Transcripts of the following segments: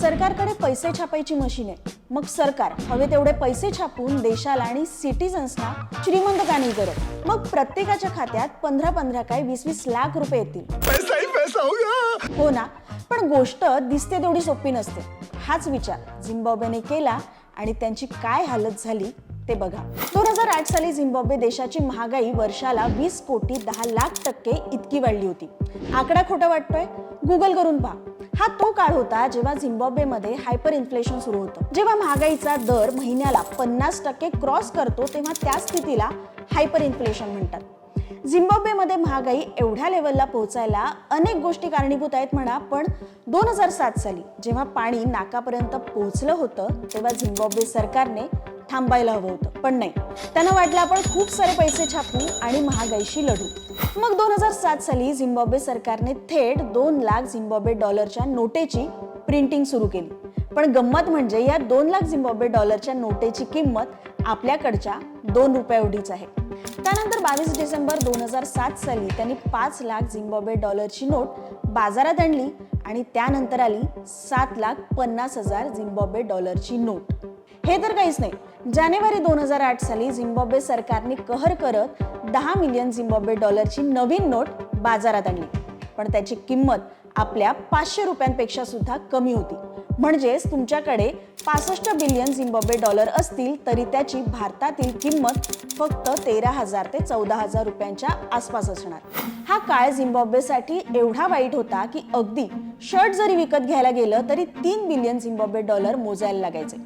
सरकारकडे पैसे छापायची मशीन आहे. मग सरकार हवे तेवढे पैसे छापून देशाला आणि सिटीजन्सना श्रीमंत का नाही करत. मग प्रत्येकाच्या खात्यात पंधरा पंधरा काय वीस वीस लाख रुपये येतील. पैसा ही पैसा होगा हो ना पण गोष्ट दिसते तेवढी सोपी नसते. हाच विचार झिम्बाब्वेने केला आणि त्यांची काय हालत झाली ते बघा. दोन हजार आठ साली झिम्बाब्वे देशाची महागाई वर्षाला वीस कोटी दहा लाख टक्के इतकी वाढली होती. आकडा खोटा वाटतोय? गुगल करून पहा. हा तो काळ होता जेव्हा झिम्बाब्वेमध्ये हायपर इन्फ्लेशन सुरू होतं. जेव्हा महागाईचा दर महिन्याला पन्नास टक्के क्रॉस करतो तेव्हा त्या स्थितीला हायपर इन्फ्लेशन म्हणतात. झिम्बाब्वेमध्ये महागाई एवढ्या लेवलला पोहोचायला अनेक गोष्टी कारणीभूत आहेत म्हणा पण दोन हजार सात साली जेव्हा पाणी नाकापर्यंत पोहोचलं होतं तेव्हा झिम्बाब्वे सरकारने थांबायला हवं होतं. पण नाही. त्यांना वाटलं आपण खूप सारे पैसे छापू आणि महागाईशी लढू. मग दोन हजार सात साली झिम्बाब्वे सरकारने थेट दोन लाख झिम्बाब्वे डॉलरच्या नोटेची प्रिंटिंग सुरू केली. पण गंमत म्हणजे या दोन लाख झिम्बाब्वे डॉलरच्या नोटेची किंमत आपल्याकडच्या दोन रुपया एवढीच आहे. त्यानंतर बावीस डिसेंबर दोन हजार सात साली त्यांनी पाच लाख झिम्बाब्वे डॉलरची नोट बाजारात आणली आणि त्यानंतर आली सात लाख पन्नास हजार झिम्बाब्वे डॉलरची नोट. हे तर काहीच नाही. जानेवारी दोन हजार आठ साली झिम्बाब्वे सरकारने कहर करत दहा मिलियन झिम्बाब्वे डॉलरची नवीन नोट बाजारात आणली. पण त्याची किंमत आपल्या पाचशे रुपयांपेक्षा सुद्धा कमी होती. म्हणजेच तुमच्याकडे पासष्ट बिलियन झिम्बाब्वे डॉलर असतील तरी त्याची भारतातील किंमत फक्त तेरा हजार ते चौदा हजार रुपयांच्या आसपास असणार. हा काळ झिम्बाब्वेसाठी एवढा वाईट होता की अगदी शर्ट जरी विकत घ्यायला गेलं तरी तीन बिलियन झिम्बाब्वे डॉलर मोजायला लागायचे.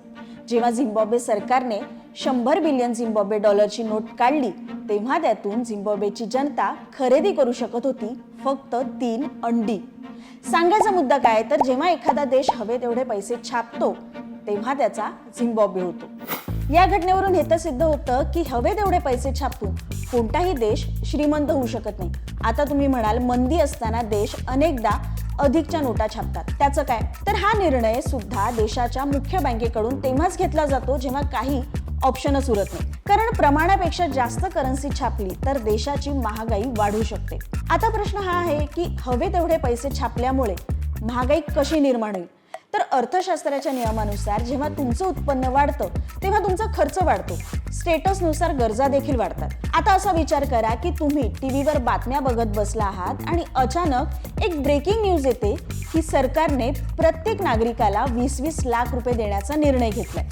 जेव्हा झिम्बाब्वे सरकारने शंभर बिलियन झिम्बाब्वे डॉलरची नोट काढली तेव्हा त्यातून झिम्बाब्वेची जनता खरेदी करू शकत होती फक्त तीन अंडी. सांगायचा मुद्दा काय तर जेव्हा एखादा देश हवे तेवढे पैसे छापतो तेव्हा त्याचा झिम्बाब्वे होतो. या घटनेवरून हे तर सिद्ध होतं की हवे तेवढे पैसे छापून कोणताही देश श्रीमंत होऊ शकत नाही. आता तुम्ही म्हणाल मंदी असताना देश अनेकदा अधिकच्या नोटा छापतात. त्याचं काय? तर हा निर्णय सुद्धा देशाच्या मुख्य बँकेकडून तेव्हाच घेतला जातो जेव्हा काही ऑप्शनच उरत नाही. कारण प्रमाणापेक्षा जास्त करन्सी छापली तर देशाची महागाई वाढू शकते. आता प्रश्न हा आहे की हवे तेवढे पैसे छापल्यामुळे महागाई कशी निर्माण होईल? तर अर्थशास्त्राच्या नियमानुसार जेव्हा तुमचं उत्पन्न वाढतं तेव्हा तुमचा खर्च वाढतो. स्टेटसनुसार गरजा देखील वाढतात. आता असा विचार करा की तुम्ही टीव्हीवर बातम्या बघत बसला आहात आणि अचानक एक ब्रेकिंग न्यूज येते. की सरकारने प्रत्येक नागरिकाला वीस वीस लाख रुपये देण्याचा निर्णय घेतलाय.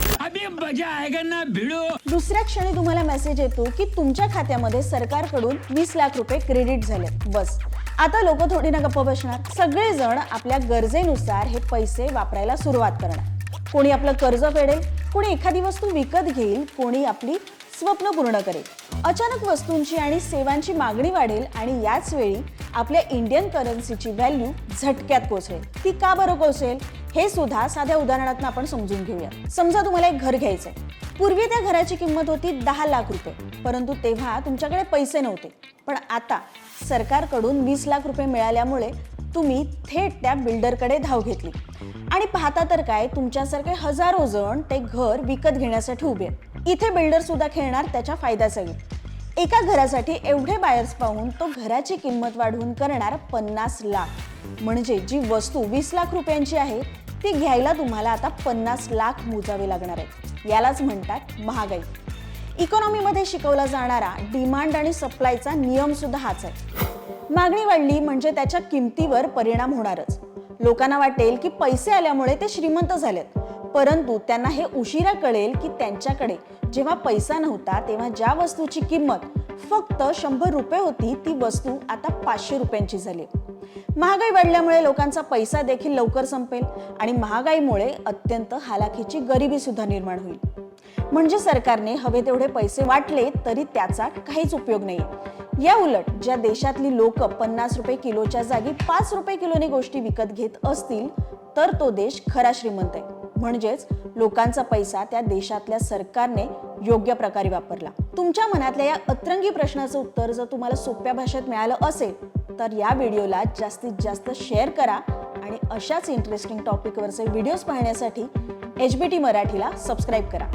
दुसऱ्या क्षणी तुम्हाला मेसेज येतो की तुमच्या खात्यामध्ये सरकारकडून वीस लाख रुपये क्रेडिट झाले बस. आता लोक थोडी ना गप्प बसणार. सगळेजण आपल्या गरजेनुसार हे पैसे वापरायला सुरुवात करणार. कोणी आपलं कर्ज फेडेल कोणी एखादी वस्तू विकत घेईल कोणी आपली स्वप्न पूर्ण करेल. अचानक वस्तूंची आणि सेवांची मागणी वाढेल आणि याच वेळी आपल्या इंडियन करन्सीची व्हॅल्यू झटक्यात कोसळेल. ती का बरं कोसळेल? हे सुद्धा साध्या उदाहरणातून आपण समजून घेऊया समजा तुम्हाला एक घर घ्यायचंय. पूर्वी त्या घराची किंमत होती दहा लाख रुपये. परंतु तेव्हा तुमच्याकडे पैसे नव्हते. पण आता सरकारकडून वीस लाख रुपये मिळाल्यामुळे तुम्ही थेट त्या बिल्डरकडे धाव घेतली. आणि पाहता तर काय तुमच्यासारखे हजारो जण ते घर विकत घेण्यासाठी उभे आहेत. इथे बिल्डर सुद्धा खेळणार त्याच्या फायद्यासाठी एका घरासाठी एवढे बायर्स पाहून तो घराची किंमत वाढवून करणार पन्नास लाख. म्हणजे जी वस्तू वीस लाख रुपयांची आहे ती घ्यायला तुम्हाला आता पन्नास लाख मोजावे लागणार आहेत. यालाच म्हणतात महागाई. इकॉनॉमीमध्ये शिकवला जाणारा डिमांड आणि सप्लायचा नियम सुद्धा हाच आहे. मागणी वाढली म्हणजे त्याच्या किमतीवर परिणाम होणारच. लोकांना वाटेल की पैसे आल्यामुळे ते श्रीमंत झालेत. परंतु त्यांना हे उशिरा कळेल की त्यांच्याकडे जेव्हा पैसा नव्हता तेव्हा ज्या वस्तूची किंमत फक्त शंभर रुपये होती ती वस्तू आता पाचशे रुपयांची झाली. महागाई वाढल्यामुळे लोकांचा पैसा देखील लवकर संपेल आणि महागाईमुळे अत्यंत हालाखीची गरिबी सुद्धा निर्माण होईल. म्हणजे सरकारने हवे तेवढे पैसे वाटले तरी त्याचा काहीच उपयोग नाही. या उलट ज्या देशातली लोक पन्नास रुपये किलोच्या जागी पाच रुपये किलोने गोष्टी विकत घेत असतील तर तो देश खरा श्रीमंत आहे. म्हणजेच लोकांचा पैसा त्या देशातल्या सरकारने योग्य प्रकारे वापरला. तुमच्या मनातल्या या अतरंगी प्रश्नाचं उत्तर जर तुम्हाला सोप्या भाषेत मिळालं असेल तर या व्हिडिओला जास्तीत जास्त शेअर करा आणि अशाच इंटरेस्टिंग टॉपिकवरचे व्हिडिओज पाहण्यासाठी एच बी टी मराठीला सबस्क्राईब करा.